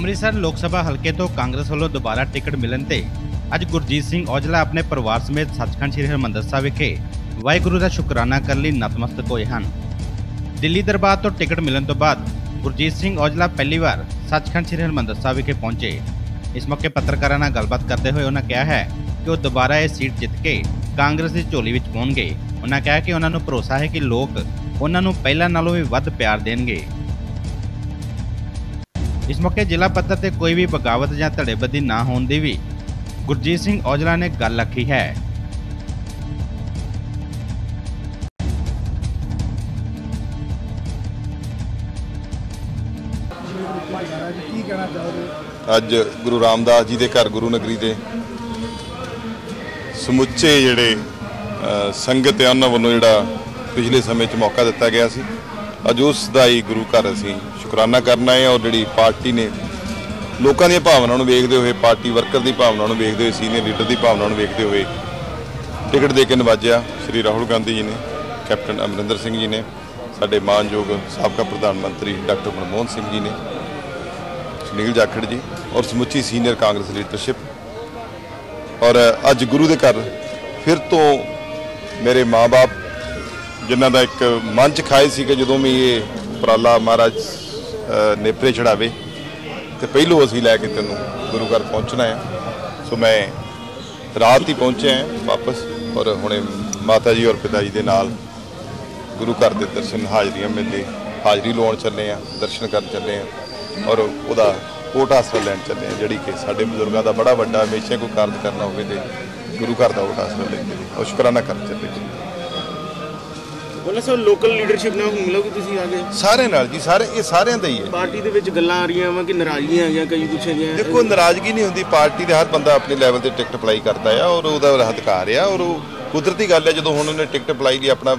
ਅੰਮ੍ਰਿਤਸਰ ਲੋਕ ਸਭਾ ਹਲਕੇ ਤੋਂ ਕਾਂਗਰਸ ਵੱਲੋਂ ਦੁਬਾਰਾ ਟਿਕਟ ਮਿਲਣ ਤੇ ਅੱਜ ਗੁਰਜੀਤ ਸਿੰਘ ਔਜਲਾ ਆਪਣੇ ਪਰਿਵਾਰ ਸਮੇਤ ਸੱਚਖੰਡ ਸ੍ਰੀ ਹਰਿਮੰਦਰ ਸਾਹਿਬ ਵਿਖੇ ਵਾਹਿਗੁਰੂ ਦਾ ਸ਼ੁਕਰਾਨਾ ਕਰਨ ਲਈ ਨਤਮਸਤਕ ਹੋਏ ਹਨ। ਦਿੱਲੀ ਦਰਬਾਰ ਤੋਂ ਟਿਕਟ ਮਿਲਣ ਤੋਂ ਬਾਅਦ ਗੁਰਜੀਤ ਸਿੰਘ ਔਜਲਾ ਪਹਿਲੀ ਵਾਰ ਸੱਚਖੰਡ ਸ੍ਰੀ ਹਰਿਮੰਦਰ ਸਾਹਿਬ ਵਿਖੇ ਪਹੁੰਚੇ। ਇਸ ਮੌਕੇ ਪੱਤਰਕਾਰਾਂ ਨਾਲ ਗੱਲਬਾਤ ਕਰਦੇ ਹੋਏ ਉਹਨਾਂ ਕਿਹਾ ਹੈ ਕਿ ਉਹ ਦੁਬਾਰਾ ਇਹ ਸੀਟ ਜਿੱਤ ਕੇ ਕਾਂਗਰਸ ਦੀ ਝੋਲੀ ਵਿੱਚ ਪਾਉਣਗੇ ਉਹਨਾਂ ਕਿਹਾ ਕਿ ਉਹਨਾਂ ਨੂੰ ਭਰੋਸਾ ਹੈ ਕਿ ਲੋਕ ਉਹਨਾਂ ਨੂੰ ਪਹਿਲਾਂ ਨਾਲੋਂ ਵੀ ਵੱਧ ਪਿਆਰ ਦੇਣਗੇ। ਇਸ ਮੌਕੇ ਜ਼ਿਲ੍ਹਾ ਪੱਧਰ ਤੇ ਕੋਈ ਵੀ ਬਗਾਵਤ ਜਾਂ ਧੜੇਬੰਦੀ ਨਾ ਹੋਣ ਦੀ ਵੀ ਗੁਰਜੀਤ ਸਿੰਘ ਔਜਲਾ ਨੇ ਗੱਲ ਆਖੀ ਹੈ। ਅੱਜ ਗੁਰੂ ਰਾਮਦਾਸ ਜੀ ਦੇ ਘਰ ਗੁਰੂ ਨਗਰੀ ਦੇ ਸਮੁੱਚੇ ਜਿਹੜੇ ਸੰਗਤ ਹੈ ਉਹਨਾਂ ਵੱਲੋਂ ਜਿਹੜਾ ਪਿਛਲੇ ਸਮੇਂ 'ਚ ਮੌਕਾ ਦਿੱਤਾ ਗਿਆ ਸੀ। ਅੱਜ ਉਸ ਦਾ ਹੀ ਗੁਰੂ ਘਰ ਅਸੀਂ ਸ਼ੁਕਰਾਨਾ ਕਰਨਾ ਹੈ, ਔਰ ਜਿਹੜੀ ਪਾਰਟੀ ਨੇ ਲੋਕਾਂ ਦੀਆਂ ਭਾਵਨਾਵਾਂ ਨੂੰ ਵੇਖਦੇ ਹੋਏ, ਪਾਰਟੀ ਵਰਕਰ ਦੀ ਭਾਵਨਾ ਨੂੰ ਵੇਖਦੇ ਹੋਏ ਸੀਨੀਅਰ ਲੀਡਰ ਦੀ ਭਾਵਨਾ ਨੂੰ ਵੇਖਦੇ ਹੋਏ ਟਿਕਟ ਦੇ ਕੇ ਨਵਾਜਿਆ ਸ਼੍ਰੀ ਰਾਹੁਲ ਗਾਂਧੀ ਜੀ ਨੇ, ਕੈਪਟਨ ਅਮਰਿੰਦਰ ਸਿੰਘ ਜੀ ਨੇ, ਸਾਡੇ ਮਾਨਯੋਗ ਸਾਬਕਾ ਪ੍ਰਧਾਨ ਮੰਤਰੀ ਡਾਕਟਰ ਮਨਮੋਹਨ ਸਿੰਘ ਜੀ ਨੇ, ਸੁਨੀਲ ਜਾਖੜ ਜੀ, ਔਰ ਸਮੁੱਚੀ ਸੀਨੀਅਰ ਕਾਂਗਰਸ ਲੀਡਰਸ਼ਿਪ ਔਰ ਅੱਜ ਗੁਰੂ ਦੇ ਘਰ ਫਿਰ ਤੋਂ ਮੇਰੇ ਮਾਪੇ ਜਿਨ੍ਹਾਂ ਦਾ ਇੱਕ ਮਨ ਚ ਖਾਏ ਸੀ ਕਿ ਜਦੋਂ ਵੀ ਇਹ ਉਪਰਾਲਾ ਮਹਾਰਾਜ ਨੇਪਰੇ ਛੜਾਵੇ ਤੇ ਪਹਿਲੋਂ ਅਸੀਂ ਲੈ ਕੇ ਤੈਨੂੰ ਗੁਰੂ ਘਰ ਪਹੁੰਚਣਾ ਹੈ। ਸੋ ਮੈਂ ਰਾਤ ਹੀ ਪਹੁੰਚਿਆ ਵਾਪਸ ਔਰ ਹੁਣੇ ਮਾਤਾ ਜੀ ਔਰ ਪਿਤਾ ਜੀ ਦੇ ਨਾਲ ਗੁਰੂ ਘਰ ਦੇ ਦਰਸ਼ਨ ਹਾਜ਼ਰੀਆਂ ਮਿਲਦੇ, ਹਾਜ਼ਰੀ ਲਾਉਣ ਚੱਲੇ ਆ ਦਰਸ਼ਨ ਕਰਨ ਚੱਲੇ ਆ ਔਰ ਉਹਦਾ ਓਟ ਆਸਰਾ ਲੈਣ ਚੱਲੇ ਆ ਜਿਹੜੀ ਕਿ ਸਾਡੇ ਬਜ਼ੁਰਗਾਂ ਦਾ ਬੜਾ ਵੱਡਾ ਹਮੇਸ਼ਾ ਕੋਈ ਕਾਰਜ ਕਰਨਾ ਹੋਵੇ ਤੇ ਗੁਰੂ ਘਰ ਦਾ ਓਟ ਆਸਰਾ ਲੈਂਦੇ ਨੇ। ਔਰ ਸ਼ੁਕਰਾਨਾ ਕਰਨ ਚੱਲੇ ਜੀ ਉਹਨਾਂ ਸਭ ਲੋਕਲ ਲੀਡਰਸ਼ਿਪ ਨਾਲ ਮਿਲੋਗੇ ਤੁਸੀਂ ਆ ਕੇ। ਸਾਰੇ ਨਾਲ ਜੀ ਸਾਰੇ ਇਹ ਸਾਰਿਆਂ ਦਾ ਹੀ ਹੈ। ਪਾਰਟੀ ਦੇ ਵਿੱਚ ਗੱਲਾਂ ਆ ਰਹੀਆਂ ਵਾ ਕਿ ਨਾਰਾਜ਼ਗੀਆਂ ਆ ਗਈਆਂ ਕਈ ਕੁਛ ਹੈਗੀਆਂ। ਦੇਖੋ ਨਾਰਾਜ਼ਗੀ ਨਹੀਂ ਹੁੰਦੀ। ਪਾਰਟੀ ਦੇ ਹਰ ਬੰਦਾ ਆਪਣੇ ਲੈਵਲ ਤੇ ਟਿਕਟ ਅਪਲਾਈ ਕਰਦਾ ਆ ਔਰ ਉਹਦਾ ਅਧਿਕਾਰ ਆ ਔਰ ਉਹ ਕੁਦਰਤੀ ਗੱਲ ਹੈ ਜਦੋਂ ਹੁਣ ਉਹਨੇ ਟਿਕਟ ਅਪਲਾਈ ਲਈ ਆਪਣਾ ਅ,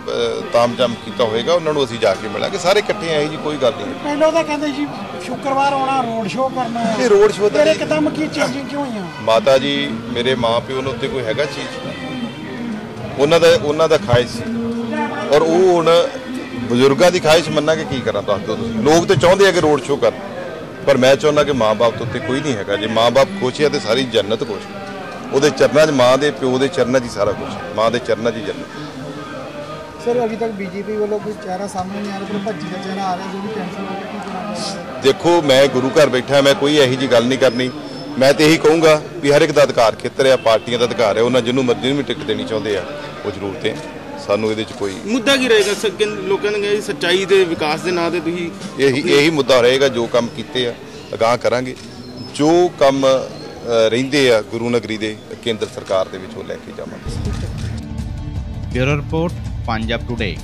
ਤਾਮਝਾਮ ਕੀਤਾ ਹੋਏਗਾ ਉਹਨਾਂ ਨੂੰ ਅਸੀਂ ਜਾ ਕੇ ਮਿਲਾਂਗੇ। ਸਾਰੇ ਇਕੱਠੇ ਆਏ ਜੀ ਕੋਈ ਗੱਲ ਨਹੀਂ ਪਹਿਲਾਂ ਤਾਂ ਕਹਿੰਦੇ ਸੀ ਸ਼ੁੱਕਰਵਾਰ ਆਉਣਾ ਰੋਡ ਸ਼ੋਅ ਕਰਨਾ ਇਹ road show ਤਾਂ ਨਹੀਂ- ਕਦਮ ਕੀ ਚੇਂਜਿੰਗ ਕਿਉਂ ਹੋਈਆਂ? ਮਾਤਾ ਜੀ ਮੇਰੇ ਮਾਂ ਪਿਓ ਨੂੰ ਉੱਤੇ ਕੋਈ ਹੈਗਾ ਚੀਜ਼? ਉਹਨਾਂ ਦਾ ਉਹਨਾਂ ਦਾ ਖਾਹਿਸ਼ ਸੀ। ਔਰ ਉਹ ਹੁਣ ਬਜ਼ੁਰਗਾਂ ਦੀ ਖਾਹਿਸ਼ ਮੰਨਾ ਕੇ ਕੀ ਕਰਾਂ ਦੱਸ ਦਿਓ ਤੁਸੀਂ। ਲੋਕ ਤੇ ਚਾਹੁੰਦੇ ਆ ਕਿ ਰੋਡ ਸ਼ੋਅ ਕਰ ਪਰ ਮੈਂ ਚਾਹੁੰਦਾ ਕਿ ਮਾਂ-ਬਾਪ ਤੋਂ ਉੱਤੇ ਕੋਈ ਨਹੀਂ ਹੈਗਾ। ਜੇ ਮਾਂ-ਬਾਪ ਖੁਸ਼ ਹੈ ਤੇ ਸਾਰੀ ਜੰਨਤ ਖੁਸ਼। ਉਹਦੇ ਚਰਨਾਂ 'ਚ ਮਾਂ ਦੇ ਪਿਓ ਦੇ ਚਰਨਾਂ 'ਚ ਹੀ ਸਾਰਾ ਕੁਝ ਮਾਂ ਦੇ ਚਰਨਾਂ 'ਚ ਹੀ ਜੰਨਤ। ਸਰ ਅਭੀ ਤੱਕ ਬੀਜੇਪੀ ਵੱਲੋਂ ਕੋਈ ਚਿਹਰਾ ਸਾਹਮਣੇ ਨਹੀਂ ਆ ਰਿਹਾ ਪਰ ਭੱਜੀ ਦਾ ਚਿਹਰਾ ਆ ਰਿਹਾ ਜੋ ਵੀ ਕੈਂਸਲ ਹੋ ਗਿਆ ਕੀ ਦੇਖੋ ਮੈਂ ਗੁਰੂ ਘਰ ਬੈਠਾ ਮੈਂ ਕੋਈ ਇਹੋ ਜੀ ਗੱਲ ਨਹੀਂ ਕਰਨੀ। ਮੈਂ ਤੇ ਇਹੀ ਕਹੂੰਗਾ ਵੀ ਹਰ ਇੱਕ ਦਾ ਅਧਿਕਾਰ ਖੇਤਰ ਹੈ ਪਾਰਟੀਆਂ ਦਾ ਅਧਿਕਾਰ ਹੈ ਉਹਨਾਂ ਜਿਹਨੂੰ ਮਰਜ਼ੀ ਨੂੰ ਵੀ ਟਿਕਟ ਦੇਣੀ ਚਾਹੁੰਦੇ ਆ ਉਹ ਜ਼ਰੂਰ ਦੇਣ ਸਾਨੂੰ ਇਹਦੇ 'ਚ ਕੋਈ ਮੁੱਦਾ ਕੀ ਰਹੇਗਾ? ਸ- ਕਹਿੰਦੇ- ਲੋਕਾਂ ਨੇ ਕਿਹਾ ਸੱਚਾਈ ਤੇ ਵਿਕਾਸ ਦੇ ਨਾਂ ਤੇ ਤੁਸੀਂ ਇਹੀ ਇਹੀ ਮੁੱਦਾ ਰਹੇਗਾ ਜੋ ਕੰਮ ਕੀਤੇ ਆ ਅਗਾਹ ਕਰਾਂਗੇ। ਜੋ ਕੰਮ ਰਹਿੰਦੇ ਆ ਗੁਰੂ ਨਗਰੀ ਦੇ ਕੇਂਦਰ ਸਰਕਾਰ ਦੇ ਵਿੱਚ ਉਹ ਲੈ ਕੇ ਜਾਵਾਂਗੇ। Bureau report Punjab today